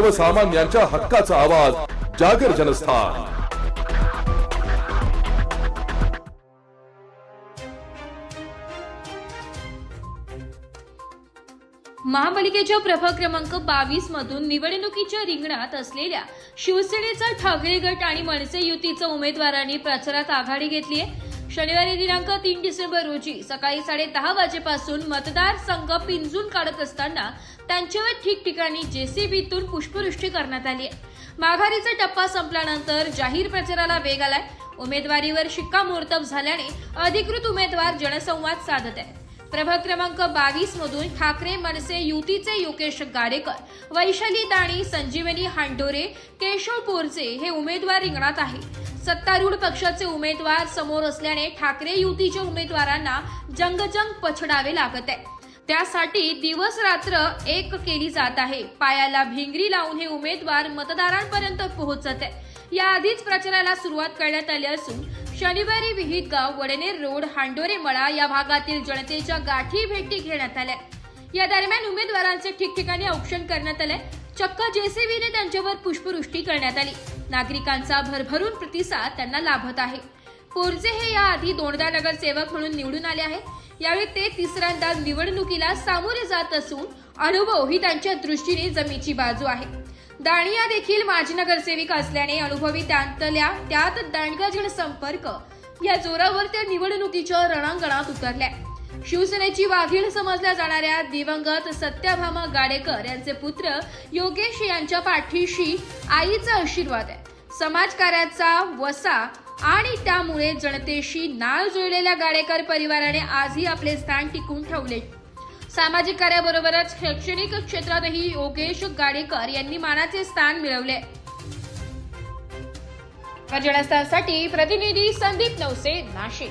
सर्वसामान्यांच्या हक्काचा आवाज जागर जनस्थान. महापालिकेच्या प्रभाग क्रमांक बावीस मधून निवडणुकीच्या रिंगणात असलेल्या शिवसेनेचा ठाकरे गट आणि मनसे युतीच्या उमेदवारांनी प्रचारात आघाडी घेतली आहे. शनिवारी दिनांक तीन डिसेंबर रोजी सकाळी साडे दहा वाजेपासून मतदार संघ पिंजून काढत असताना त्यांच्यावर ठिकठिकाणी जेसीबीतून पुष्पवृष्टी करण्यात आली आहे. माघारीचा टप्पा संपल्यानंतर जाहीर प्रचाराला वेग आलाय. उमेदवारीवर शिक्कामोर्तब झाल्याने अधिकृत उमेदवार जनसंवाद साधत आहे प्रभाग क्रमांक बावीस मधून ठाकरे मनसे युतीचे योगेश गाडेकर वैशाली दाणी संजीवनी हांडोरे केशव पोरचे हे उमेदवार रिंगणात आहे सत्तारूढ पक्षाचे उमेदवार समोर असल्याने ठाकरे युतीच्या उमेदवारांना जंगजंग पछडावे लागत आहे. त्यासाठी दिवस रात्र एक केली जात आहे. पायाला भिंगरी लावून हे उमेदवार मतदारांपर्यंत पोहोचत आहे. याआधीच प्रचाराला सुरुवात करण्यात आली असून शनिवारी विहित गाव वडनेर रोड हांडोरे मळा या भागातील जनतेच्या गाठी भेटी घेण्यात आल्या. या दरम्यान उमेदवारांचे ठिकठिकाणी औक्षण करण्यात आले चक्क जेसीबीने त्यांच्यावर पुष्पवृष्टी करण्यात आली. नागरिकांचा भरभरून प्रतिसाद त्यांना लाभत आहे. पोरजे हे याआधी दोनदा नगरसेवक म्हणून निवडून आले आहे यावेळी ते तिसऱ्यांदा निवडणुकीला सामोरे जात असून अनुभव ही त्यांच्या दृष्टीने जमीची बाजू आहे. दाणिया देखील माजी नगरसेविका असल्याने अनुभवी त्यांतल्या त्यात दांडगा जनसंपर्क या जोरावर त्या निवडणुकीच्या रणांगणात उतरल्या. शिवसेनेची वाघीण समजल्या जाणाऱ्या दिवंगत सत्यभामा गाडेकर यांचे पुत्र योगेश यांच्या पाठीशी आईचा आशीर्वाद आहे. समाजकार्याचा वसा आणि त्यामुळे जनतेशी नाळ जुळलेल्या गाडेकर परिवाराने आजही आपले स्थान टिकून ठेवले. सामाजिक कार्याबरोबरच शैक्षणिक क्षेत्रातही योगेश गाडेकर यांनी मानाचे स्थान मिळवले. जनस्थानसाठी प्रतिनिधी संदीप नवसे नाशिक.